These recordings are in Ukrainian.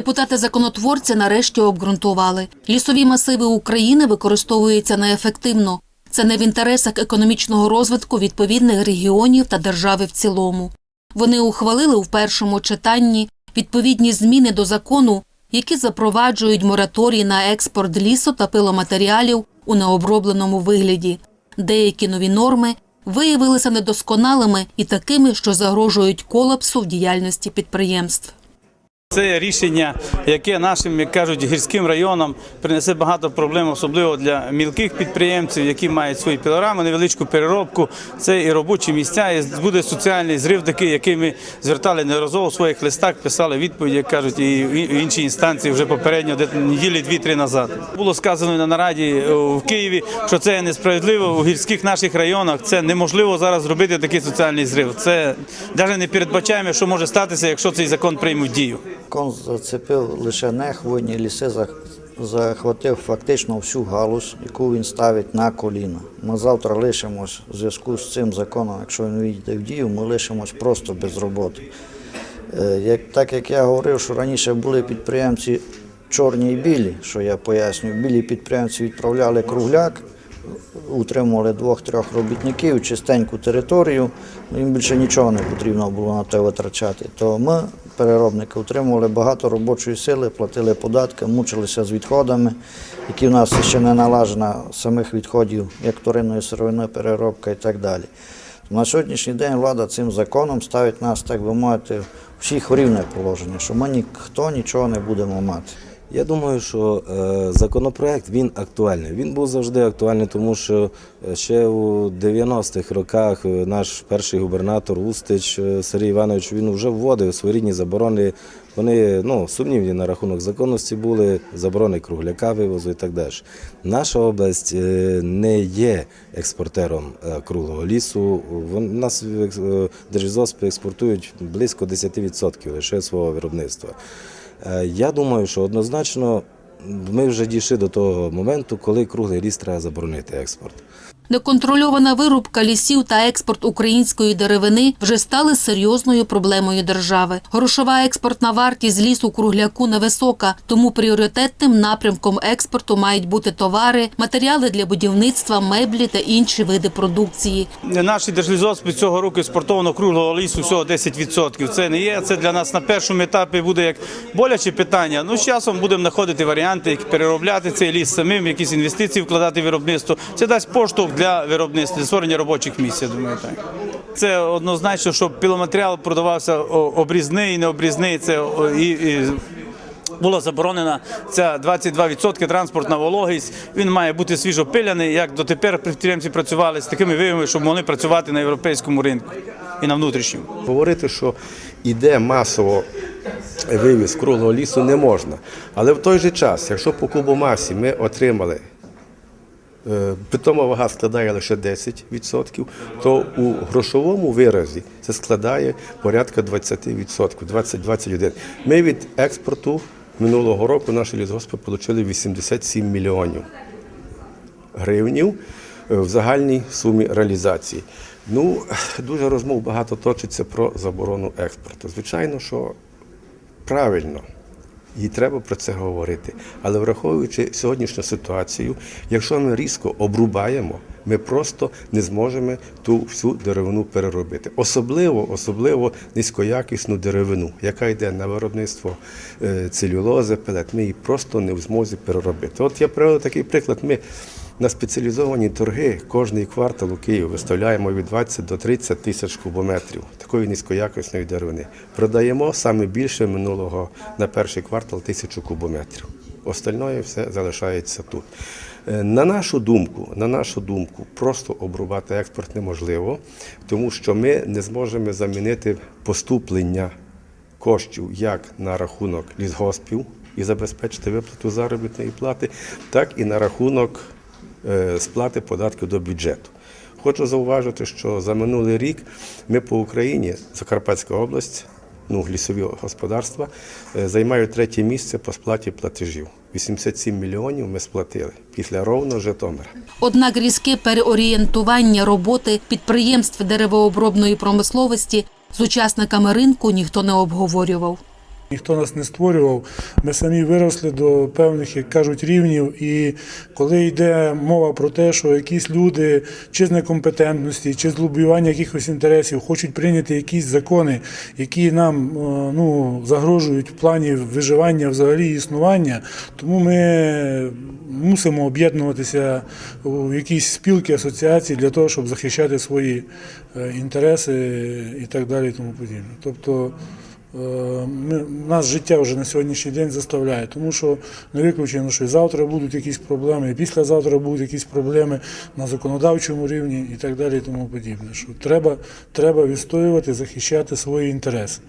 Депутати-законотворці нарешті обґрунтували. Лісові масиви України використовуються неефективно. Це не в інтересах економічного розвитку відповідних регіонів та держави в цілому. Вони ухвалили у першому читанні відповідні зміни до закону, які запроваджують мораторій на експорт лісу та пиломатеріалів у необробленому вигляді. Деякі нові норми виявилися недосконалими і такими, що загрожують колапсу в діяльності підприємств. Це рішення, яке нашим, як кажуть, гірським районам принесе багато проблем, особливо для мілких підприємців, які мають свої пілорами, невеличку переробку. Це і робочі місця, і буде соціальний зрив, такий, який ми звертали неразово в своїх листах, писали відповіді, як кажуть, і в інші інстанції вже попередньо, де неділі дві-три назад. Було сказано на нараді е, в Києві, що це несправедливо у гірських наших районах. Це неможливо зараз зробити такий соціальний зрив. Це навіть не передбачаємо, що може статися, якщо цей закон прийме в дію. Закон зацепив лише не хвойні ліси, захватив фактично всю галузь, яку він ставить на коліна. Ми завтра лишимось в зв'язку з цим законом, якщо він війде в дію, ми лишимось просто без роботи. Е, Як, так як я говорив, що раніше були підприємці чорні і білі, що я пояснюю, білі підприємці відправляли кругляк, утримували двох-трьох робітників, чистеньку територію, ну, їм більше нічого не потрібно було на те витрачати. То ми, переробники, утримували багато робочої сили, платили податки, мучилися з відходами, які в нас ще не налажена самих відходів, як вторинної сировини, переробка і так далі. На сьогоднішній день влада цим законом ставить нас, так би мовити, всіх рівне положення, що ми ніхто нічого не будемо мати. Я думаю, що е, законопроект він актуальний. Він був завжди актуальний, тому що е, ще у 90-х роках е, наш перший губернатор Устич Сергій Іванович він вже вводив своєрідні заборони. Вони ну, сумнівні на рахунок законності були, заборони кругляка вивозу і так далі. Наша область не є експортером круглого лісу. Вон- Нас держлісгоспи експортують близько 10% лише свого виробництва. Е, Я думаю, що однозначно ми вже дійшли до того моменту, коли круглий ріст треба заборонити експорт. Неконтрольована вирубка лісів та експорт української деревини вже стали серйозною проблемою держави. Грошова експортна вартість лісу кругляку невисока, тому пріоритетним напрямком експорту мають бути товари, матеріали для будівництва, меблі та інші види продукції. Наші держлізоспи цього року експортовано круглого лісу всього 10%. Це не є. Це для нас на першому етапі буде як боляче питання. Ну з часом будемо знаходити варіанти, як переробляти цей ліс самим, якісь інвестиції вкладати в виробництво. Це дасть поштовх для виробництва, створення робочих місць. Я думаю, так. Це однозначно, щоб піломатеріал продавався обрізний і необрізний. Це і, і була заборонена ця 22% транспортна вологість. Він має бути свіжопиляний, як дотепер підприємці працювали з такими виявами, щоб могли працювати на європейському ринку і на внутрішньому. Говорити, що іде масово вивіз круглого лісу, не можна. Але в той же час, якщо по кубомасі ми отримали питома вага складає лише 10%, то у грошовому виразі це складає порядка 20%, 20-21%. Ми від експорту минулого року наші лісгоспи отримали 87 мільйонів гривнів е, в загальній сумі реалізації. Ну, дуже розмов багато точиться про заборону експорту. Звичайно, що правильно. І треба про це говорити. Але враховуючи сьогоднішню ситуацію, якщо ми різко обрубаємо, ми просто не зможемо ту всю деревину переробити. Особливо, особливо низькоякісну деревину, яка йде на виробництво е, целюлози, пелет. Ми її просто не в змозі переробити. От я приведу такий приклад. Ми на спеціалізовані торги кожний квартал у Києві виставляємо від 20 до 30 тисяч кубометрів такої низькоякісної деревини. Продаємо саме більше минулого на перший квартал тисячу кубометрів. Остальное все залишається тут. Е, На нашу думку, на нашу думку, просто обрубати експорт неможливо, тому що ми не зможемо замінити поступлення коштів як на рахунок лісгоспів і забезпечити виплату заробітної плати, так і на рахунок сплати податків до бюджету. Хочу зауважити, що за минулий рік ми по Україні, Закарпатська область, ну, лісові господарства, е, займають третє місце по сплаті платежів. 87 мільйонів ми сплатили після ровно Житомира. Однак різке переорієнтування роботи підприємств деревообробної промисловості з учасниками ринку ніхто не обговорював. Ніхто нас не створював. Ми самі виросли до певних, як кажуть, рівнів. І коли йде мова про те, що якісь люди чи з некомпетентності, чи з лобіювання якихось інтересів хочуть прийняти якісь закони, які нам е, ну, загрожують в плані виживання взагалі існування, тому ми мусимо об'єднуватися у якісь спілки, асоціації для того, щоб захищати свої е, інтереси і так далі, і тому подібне. Тобто нас життя вже на сьогоднішній день заставляє, тому що не виключено, що і завтра будуть якісь проблеми, і післязавтра будуть якісь проблеми на законодавчому рівні і так далі, і тому подібне. Що треба, треба відстоювати, захищати свої інтереси.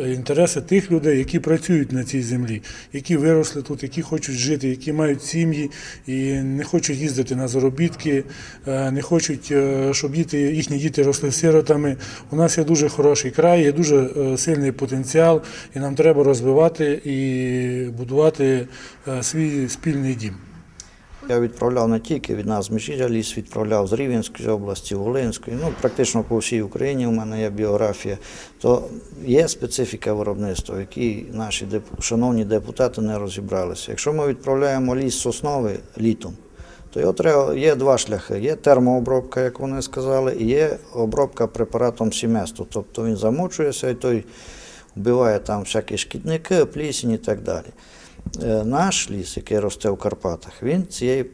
Е, Інтереси тих людей, які працюють на цій землі, які виросли тут, які хочуть жити, які мають сім'ї і не хочуть їздити на заробітки, е, не хочуть, е, щоб діти, їхні діти росли сиротами. У нас є дуже хороший край, є дуже сильний потенціал, і нам треба розвивати і будувати свій спільний дім. Я відправляв не тільки від нас з Межіря ліс, відправляв з Рівненської області, Волинської, ну практично по всій Україні у мене є біографія. То є специфіка виробництва, в якій наші шановні депутати не розібралися. Якщо ми відправляємо ліс сосновий літом, то його треба, є два шляхи. Є термообробка, як вони сказали, і є обробка препаратом сіместу. Тобто він замочується і той вбиває там всякі шкідники, плісінь і так далі. Е, Наш ліс, який росте в Карпатах, він цієї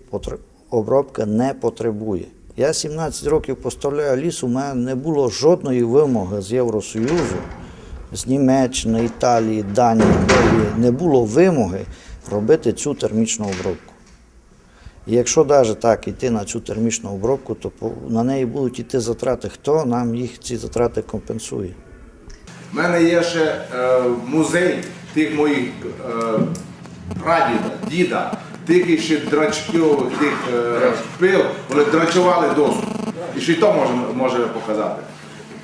обробки не потребує. Я 17 років поставляю ліс, у мене не було жодної вимоги з Євросоюзу, з Німеччини, Італії, Данії, не було вимоги робити цю термічну обробку. І якщо навіть так йти на цю термічну обробку, то на неї будуть йти затрати. Хто нам їх ці затрати компенсує? У мене є ще е, музей тих моїх е, прадіда, діда, тих ще драчків, тих е, пил, вони драчували доску. І ще й то може, може показати.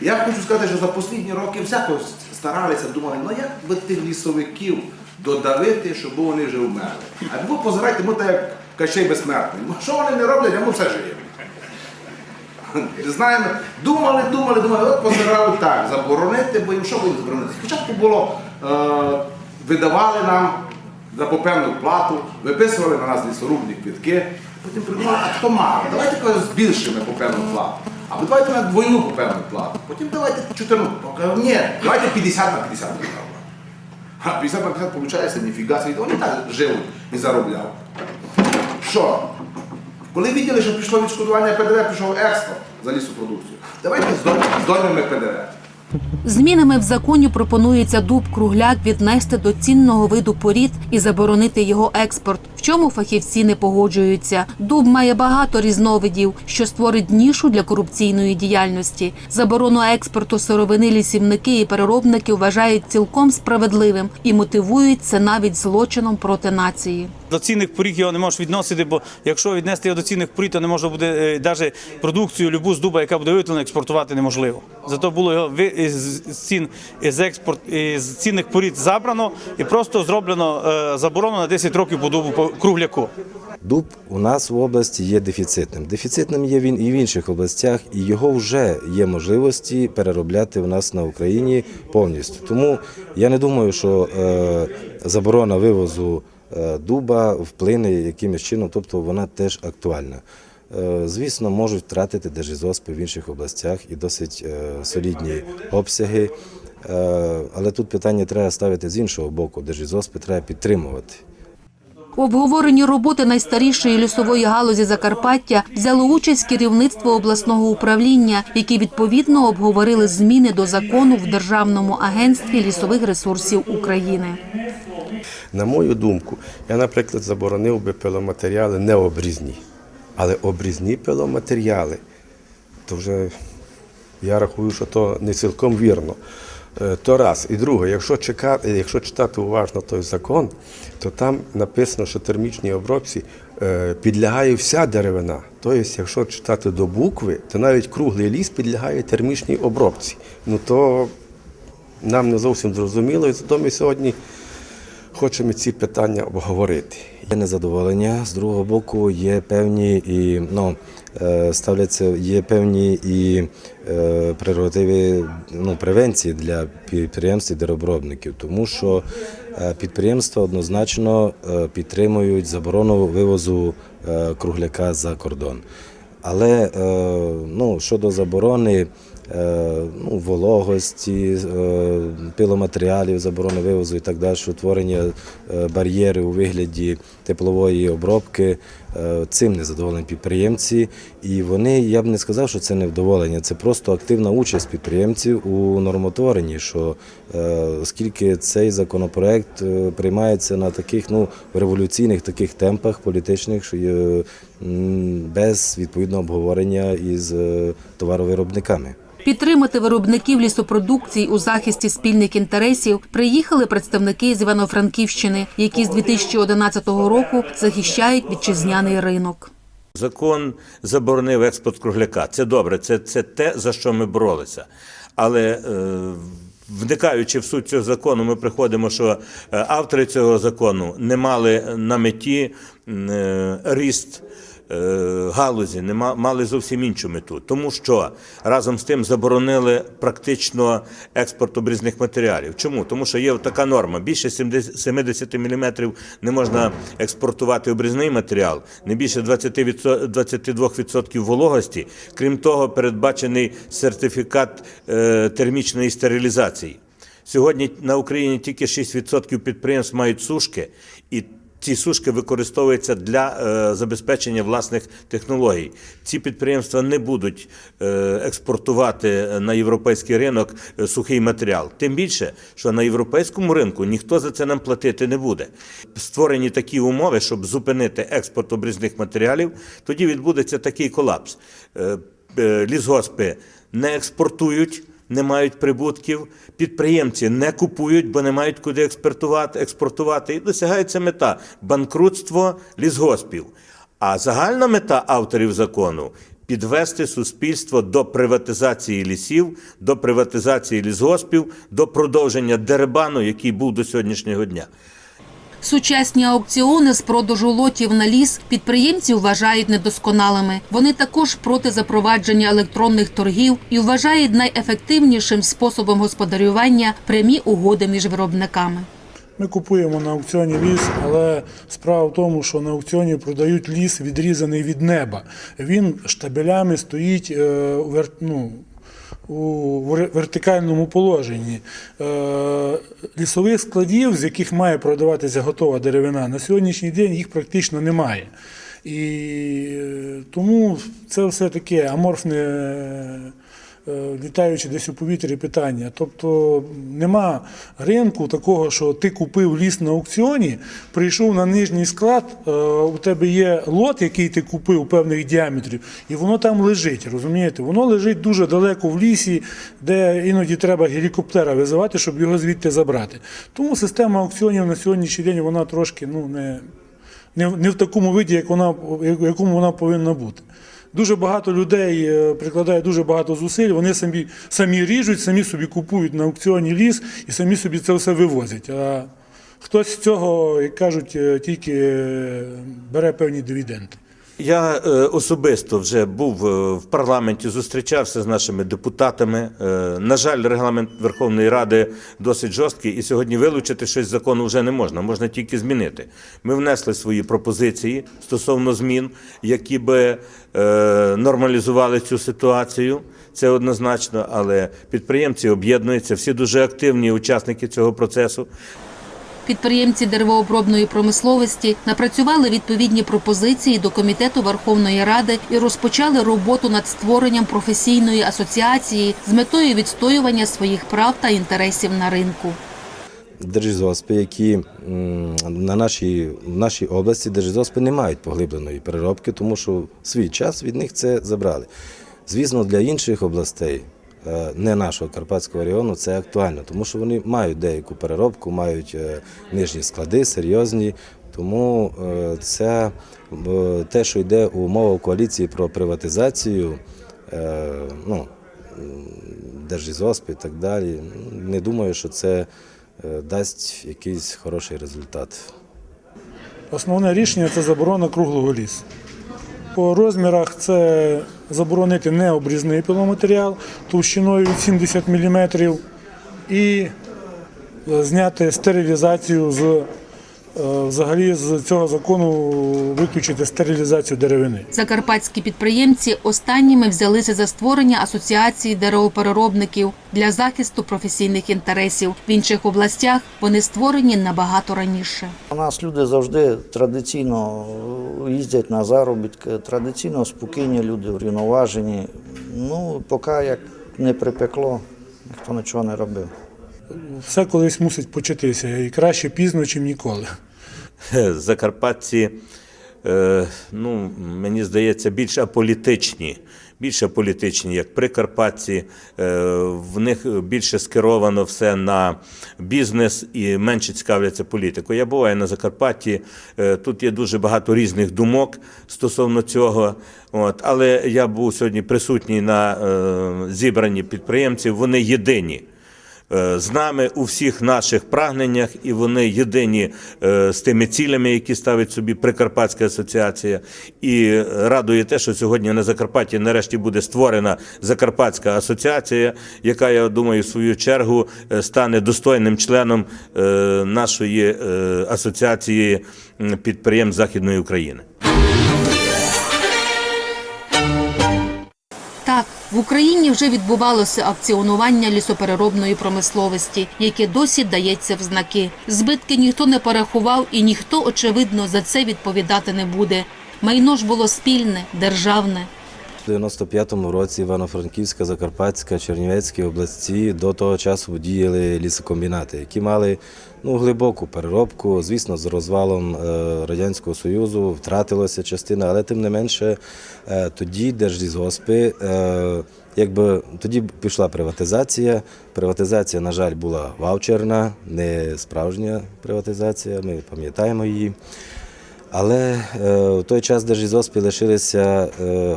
Я хочу сказати, що за останні роки всяко старалися, думали, ну як би тих лісовиків додавити, щоб вони вже вмерли. А ви позирайте, ми так як Кащей безсмертний. Ну, Що вони не роблять, а ми все живемо. Знаємо, думали, думали, думали, от позирали так, заборонити, бо їм що будемо заборонити? Спочатку було, е, видавали нам за по певну плату, виписували на нас лісорубні квітки, потім придумали, а хто має, давайте збільшимо по певну плату. Або давайте на двойну по певну плату. Потім давайте 14. Ні, давайте 50 на 50 держава. А 50 на 50 виходить, ніфіга собі, вони так живуть і заробляють. Що? Коли виділи, що пішло відшкодування ПДВ, пішов експорт за лісопродукцію. Давайте здоймемо ПДВ. Змінами в законі пропонується дуб кругляк віднести до цінного виду порід і заборонити його експорт. Чому фахівці не погоджуються. Дуб має багато різновидів, що створить нішу для корупційної діяльності. Заборону експорту сировини лісівники і переробники вважають цілком справедливим і мотивують це навіть злочином проти нації. До цінних поріг його не можеш відносити, бо якщо віднести його до цінних поріг, то не можна буде навіть продукцію любу з дуба, яка буде виготовлена, експортувати неможливо. Зато було його ви- з цін із експорт із цінних порід забрано і просто зроблено е, заборону на 10 років по дубу кругляку. Дуб у нас в області є дефіцитним. Дефіцитним є він і в інших областях, і його вже є можливості переробляти в нас на Україні повністю. Тому я не думаю, що е, заборона вивозу е, дуба вплине якимось чином, тобто вона теж актуальна. Е, Звісно, можуть втратити держізоспи в інших областях і досить солідні обсяги. Але тут питання треба ставити з іншого боку. Держізоспи треба підтримувати. У обговоренні роботи найстарішої лісової галузі Закарпаття взяло участь керівництво обласного управління, які відповідно обговорили зміни до закону в Державному агентстві лісових ресурсів України. На мою думку, я, наприклад, заборонив би пиломатеріали не обрізні, але обрізні пиломатеріали. То вже я рахую, що то не цілком вірно. Е, То раз. І друге, якщо чекати, якщо читати уважно той закон, то там написано, що термічній обробці е, підлягає вся деревина. Тобто, якщо читати до букви, то навіть круглий ліс підлягає термічній обробці. Ну то нам не зовсім зрозуміло, і зато ми сьогодні хочемо ці питання обговорити. Є незадоволення. З другого боку, є певні і ну е, ставляться, є певні і е, прерогативи ну, превенції для підприємств і деробробників, тому що е, підприємства однозначно е, підтримують заборону вивозу кругляка за кордон. Але ну, щодо заборони ну, вологості, е, пиломатеріалів, заборони вивозу і так далі, утворення бар'єри у вигляді теплової обробки, е, цим не задоволені підприємці. І вони, я б не сказав, що це невдоволення, це просто активна участь підприємців у нормотворенні, що е, оскільки цей законопроект е, приймається на таких ну, революційних таких темпах політичних, що є, без відповідного обговорення із е, товаровиробниками. Підтримати виробників лісопродукції у захисті спільних інтересів приїхали представники з Івано-Франківщини, які з 2011 року захищають вітчизняний ринок. Закон заборонив експорт кругляка. Це добре, це, це те, за що ми боролися. Але е, вникаючи в суть цього закону, ми приходимо, що е, автори цього закону не мали на меті е, ріст. Е, Галузі не мали зовсім іншу мету, тому що разом з тим заборонили практично експорт обрізних матеріалів. Чому? Тому що є така норма: більше 70 70 мм не можна експортувати обрізний матеріал, не більше 20 відсо- 22% вологості. Крім того, передбачений сертифікат е, термічної стерилізації. Сьогодні на Україні тільки 6% підприємств мають сушки, і ці сушки використовуються для е, забезпечення власних технологій. Ці підприємства не будуть е, експортувати на європейський ринок е, сухий матеріал. Тим більше, що на європейському ринку ніхто за це нам платити не буде. Створені такі умови, щоб зупинити експорт обрізних матеріалів, тоді відбудеться такий колапс. Е, е, Лісгоспи не експортують не мають прибутків, підприємці не купують, бо не мають куди експортувати, експортувати. І досягається мета банкрутство лісгоспів. А загальна мета авторів закону підвести суспільство до приватизації лісів, до приватизації лісгоспів, до продовження деребану, який був до сьогоднішнього дня. Сучасні аукціони з продажу лотів на ліс підприємці вважають недосконалими. Вони також проти запровадження електронних торгів і вважають найефективнішим способом господарювання прямі угоди між виробниками. Ми купуємо на аукціоні ліс, але справа в тому, що на аукціоні продають ліс відрізаний від неба. Він штабелями стоїть е, ну, у вертикальному положенні. Е, Лісових складів, з яких має продаватися готова деревина, на сьогоднішній день їх практично немає. І е, тому це все таке аморфне. Е, Літаючи десь у повітрі питання. Тобто нема ринку такого, що ти купив ліс на аукціоні, прийшов на нижній склад, е, у тебе є лот, який ти купив певних діаметрів, і воно там лежить. Розумієте? Воно лежить дуже далеко в лісі, де іноді треба гелікоптера визивати, щоб його звідти забрати. Тому система аукціонів на сьогоднішній день вона трошки ну, не, не, в- такому виді, як вона, якому вона повинна бути. Дуже багато людей е, прикладає дуже багато зусиль. Вони самі, самі ріжуть, самі собі купують на аукціоні ліс і самі собі це все вивозять. А хтось з цього, як кажуть, е, тільки е, бере певні дивіденди. Я е, особисто вже був е, в парламенті, зустрічався з нашими депутатами. Е, на жаль, регламент Верховної Ради досить жорсткий, і сьогодні вилучити щось з закону вже не можна, можна тільки змінити. Ми внесли свої пропозиції стосовно змін, які би нормалізували цю ситуацію. Це однозначно, але підприємці об'єднуються, всі дуже активні учасники цього процесу. Підприємці деревообробної промисловості напрацювали відповідні пропозиції до комітету Верховної Ради і розпочали роботу над створенням професійної асоціації з метою відстоювання своїх прав та інтересів на ринку. Держзоспи, які на нашій, в нашій області держзоспи не мають поглибленої переробки, тому що свій час від них це забрали. Звісно, для інших областей, не нашого Карпатського регіону, це актуально, тому що вони мають деяку переробку, мають е, нижні склади, серйозні. Тому е, це е, те, що йде у мова коаліції про приватизацію, е, ну, держзоспи і так далі. Не думаю, що це е, дасть якийсь хороший результат. Основне рішення це заборона круглого лісу. По розмірах це заборонити необрізний пиломатеріал товщиною від 70 мм і е, зняти стерилізацію з взагалі з цього закону виключити стерилізацію деревини. Закарпатські підприємці останніми взялися за створення асоціації деревопереробників для захисту професійних інтересів. В інших областях вони створені набагато раніше. У нас люди завжди традиційно їздять на заробітки, традиційно спокійні люди, врівноважені. Ну, поки як не припекло, ніхто нічого не робив. Все колись мусить початися, і краще пізно, ніж ніколи. Закарпатці, е, ну, мені здається, більш аполітичні. Більш аполітичні, як прикарпатці, Е, в них більше скеровано все на бізнес і менше цікавляться політикою. Я буваю на Закарпатті, е, тут є дуже багато різних думок стосовно цього. От, але я був сьогодні присутній на зібранні підприємців, вони єдині з нами у всіх наших прагненнях, і вони єдині е, з тими цілями, які ставить собі Прикарпатська асоціація. І радує те, що сьогодні на Закарпатті нарешті буде створена Закарпатська асоціація, яка, я думаю, в свою чергу е, стане достойним членом е, нашої е, асоціації підприємств Західної України. В Україні вже відбувалося акціонування лісопереробної промисловості, яке досі дається в знаки. Збитки ніхто не порахував і ніхто, очевидно, за це відповідати не буде. Майно ж було спільне, державне. У 95-му році Івано-Франківська, Закарпатська, Чернівецькі області до того часу діяли лісокомбінати, які мали ну, глибоку переробку. Звісно, з розвалом е, Радянського Союзу втратилася частина, але тим не менше е, тоді держлісгоспи, е, якби тоді пішла приватизація. Приватизація, на жаль, була ваучерна, не справжня приватизація. Ми пам'ятаємо її. Але в той час держлізоспи лишилися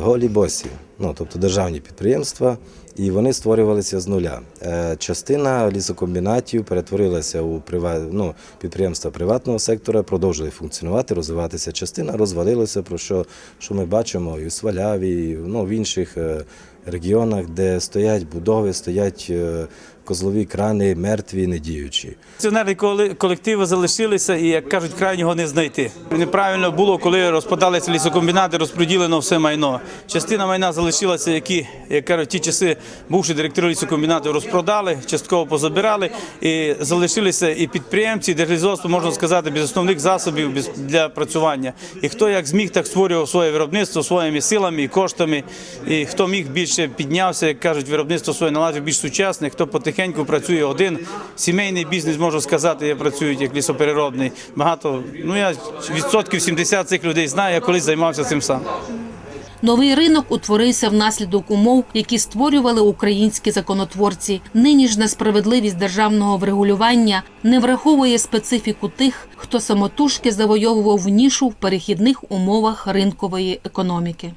голі босі, ну тобто державні підприємства, і вони створювалися з нуля. Е, частина лісокомбінатів перетворилася у приват... ну, підприємства приватного сектора, продовжили функціонувати, розвиватися. Частина розвалилася, про що, що ми бачимо і у Сваляві, і ну, в інших е, регіонах, де стоять будови, стоять е, козлові крани, мертві, недіючі. Акціонерні колективи залишилися і, як кажуть, крайнього не знайти. Неправильно було, коли розпадалися лісокомбінати, розподілено все майно. Частина майна залишилася, які, як кажуть, ті часи бувші директори лісокомбінату розпродали, частково позабирали, і залишилися і підприємці, і держлізоство, можна сказати, без основних засобів для працювання. І хто як зміг, так створював своє виробництво своїми силами і коштами. І хто міг більше піднявся, як кажуть, виробництво своє наладив більш сучасне, хто потихеньку працює один. Сімейний бізнес, можу сказати, я працюю як лісопереробний. Багато, ну я відсотків 70 цих людей знаю, я колись займався цим сам. Новий ринок утворився внаслідок умов, які створювали українські законотворці. Нині ж несправедливість державного врегулювання не враховує специфіку тих, хто самотужки завойовував нішу в перехідних умовах ринкової економіки.